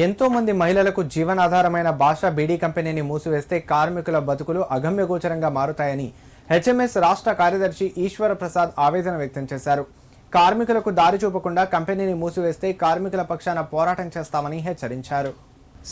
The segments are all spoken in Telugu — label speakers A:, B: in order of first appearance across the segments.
A: ఎంతోమంది మహిళలకు జీవనాధారమైన భాష బీడీ కంపెనీని మూసివేస్తే కార్మికుల బతుకులు అగమ్యగోచరంగా మారుతాయని హెచ్ఎంఎస్ రాష్ట్ర కార్యదర్శి ఈశ్వర ప్రసాద్ ఆవేదన వ్యక్తం చేశారు. కార్మికులకు దారి చూపకుండా కంపెనీని మూసివేస్తే కార్మికుల పక్షాన పోరాటం చేస్తామని హెచ్చరించారు.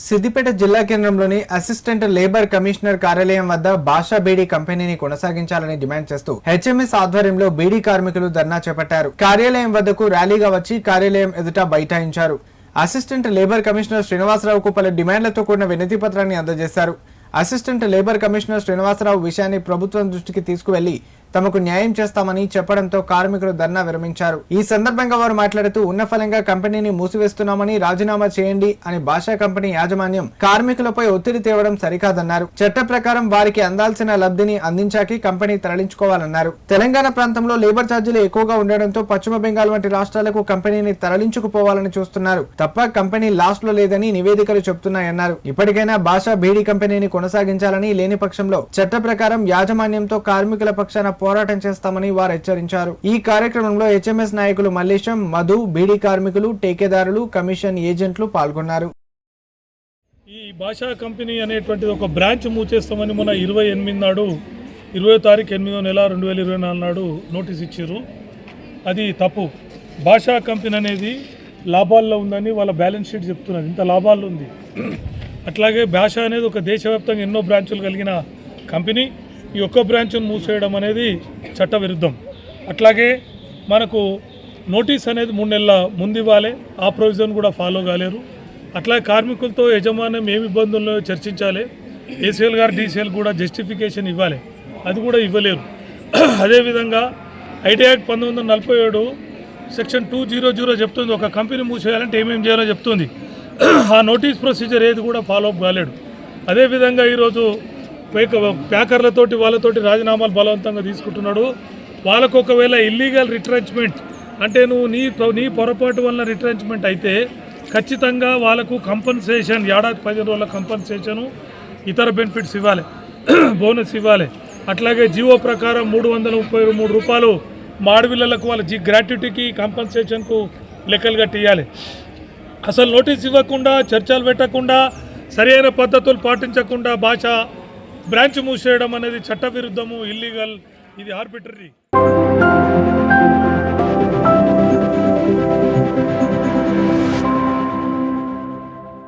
A: సిద్దిపేట జిల్లా కేంద్రంలోని అసిస్టెంట్ లేబర్ కమిషనర్ కార్యాలయం వద్ద భాషా బీడీ కంపెనీని కొనసాగించాలని డిమాండ్ చేస్తూ హెచ్ఎంఎస్ ఆధ్వర్యంలో బీడీ కార్మికులు ధర్నా చేపట్టారు. కార్యాలయం వద్దకు ర్యాలీగా వచ్చి కార్యాలయం ఎదుట బైఠాయించారు. అసిస్టెంట్ లేబర్ కమిషనర్ శ్రీనివాసరావుకు పలు డిమాండ్లతో కూడిన వినతి పత్రాన్ని అందజేశారు. అసిస్టెంట్ లేబర్ కమిషనర్ శ్రీనివాసరావు విషయాన్ని ప్రభుత్వం దృష్టికి తీసుకువెళ్ళి తమకు న్యాయం చేస్తామని చెప్పడంతో కార్మికులు ధర్నా విరమించారు. ఈ సందర్భంగా వారు మాట్లాడుతూ ఉన్న ఫలంగా కంపెనీని మూసివేస్తున్నామని రాజీనామా చేయండి అని భాషా కంపెనీ యాజమాన్యం కార్మికులపై ఒత్తిడి తేవడం సరికాదన్నారు. చట్ట ప్రకారం వారికి అందాల్సిన లబ్ధిని అందించాకి కంపెనీ తరలించుకోవాలన్నారు. తెలంగాణ ప్రాంతంలో లేబర్ ఛార్జీలు ఎక్కువగా ఉండడంతో పశ్చిమ బెంగాల్ వంటి రాష్ట్రాలకు కంపెనీని తరలించుకుపోవాలని చూస్తున్నారు. తప్ప కంపెనీ లాస్ట్లో లేదని నివేదికలు చెబుతున్నాయన్నారు. ఇప్పటికైనా భాషా బీడీ కంపెనీని కొనసాగించాలని లేని పక్షంలో చట్ట ప్రకారం యాజమాన్యంతో కార్మికుల పక్షాన పోరాటం చేస్తామని వారు హెచ్చరించారు. ఈ కార్యక్రమంలో హెచ్ఎంఎస్ నాయకులు మల్లేశం మధు బీడీ కార్మికులు టేకేదారులు కమిషన్ ఏజెంట్లు పాల్గొన్నారు.
B: ఈ భాషా కంపెనీ అనేటువంటిది ఒక బ్రాంచ్ మూచేస్తామని మొన్న ఇరవై ఎనిమిది నాడు ఇరవై తారీఖు ఎనిమిదో నెల రెండు వేల ఇరవై నాలుగు నాడు నోటీస్ ఇచ్చారు అది తప్పు. భాషా కంపెనీ అనేది లాభాల్లో ఉందని వాళ్ళ బ్యాలెన్స్ షీట్ చెప్తున్నది. ఇంత లాభాలు ఉంది. అట్లాగే భాష అనేది ఒక దేశవ్యాప్తంగా ఎన్నో బ్రాంచులు కలిగిన కంపెనీ. ఈ ఒక్క బ్రాంచ్ను మూసేయడం అనేది చట్టవిరుద్ధం. అట్లాగే మనకు నోటీస్ అనేది మూడు నెలల ముందు ఇవ్వాలి ఆ ప్రొవిజన్ కూడా ఫాలో కాలేరు. అట్లాగే కార్మికులతో యజమాన్యం ఏమి ఇబ్బందుల్లో చర్చించాలి ఏసీఎల్ గారు డీసీఎల్ కూడా జస్టిఫికేషన్ ఇవ్వాలి అది కూడా ఇవ్వలేరు. అదేవిధంగా ఐటీ యాక్ట్ పంతొమ్మిది వందల నలభై ఏడు సెక్షన్ టూ జీరో జీరో చెప్తుంది ఒక కంపెనీ మూసేయాలంటే ఏమేమి చేయాలో చెప్తుంది. ఆ నోటీస్ ప్రొసీజర్ ఏది కూడా ఫాలో అప్ కాలేడు. అదేవిధంగా ఈరోజు పేక- ప్యాకర్లతోటి వాళ్ళతోటి రాజీనామాలు బలవంతంగా తీసుకుంటున్నాడు. వాళ్ళకు ఒకవేళ ఇల్లీగల్ రిట్రెంచ్మెంట్ అంటే నువ్వు నీ నీ పొరపాటు వల్ల రిట్రెంచ్మెంట్ అయితే ఖచ్చితంగా వాళ్ళకు కంపన్సేషన్ ఏడాది పది రోజుల కంపన్సేషను ఇతర బెనిఫిట్స్ ఇవ్వాలి. బోనస్ ఇవ్వాలి. అట్లాగే జీవో ప్రకారం మూడు వందల ముప్పై మూడు రూపాయలు మాడవిళ్ళలకు వాళ్ళ జీ గ్రాట్యుటీకి కంపన్సేషన్కు లెక్కలు కట్టియాలి అసలు నోటీస్ ఇవ్వకుండా చర్చలు పెట్టకుండా సరైన పద్ధతులు పాటించకుండా భాష బ్రాంచ్ మూసేయడం అనేది చట్టవిరుద్ధము ఇల్లీగల్ ఇది ఆర్బిటరీ